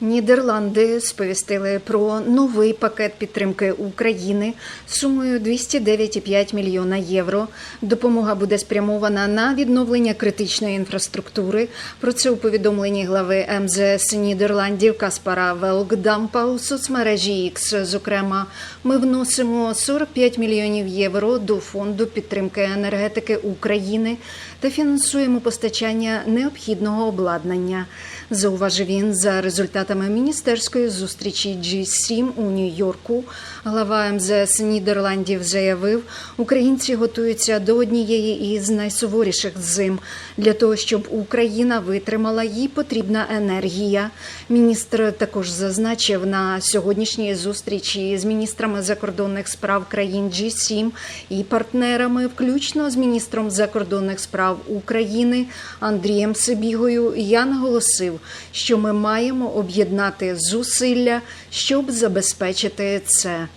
Нідерланди сповістили про новий пакет підтримки України сумою 209,5 мільйона євро. Допомога буде спрямована на відновлення критичної інфраструктури. Про це у повідомленні глави МЗС Нідерландів Каспара Велкдампа у соцмережі X. Зокрема, ми вносимо 45 мільйонів євро до фонду підтримки енергетики України та фінансуємо постачання необхідного обладнання. Зауважив він за результатами міністерської зустрічі G7 у Нью-Йорку. Глава МЗС Нідерландів заявив, українці готуються до однієї із найсуворіших зим. Для того щоб Україна витримала, їй потрібна енергія. Міністр також зазначив на сьогоднішній зустрічі з міністрами закордонних справ країн G7 і партнерами, включно з міністром закордонних справ України Андрієм Сибігою. Я наголосив, що ми маємо об'єднати зусилля, щоб забезпечити це.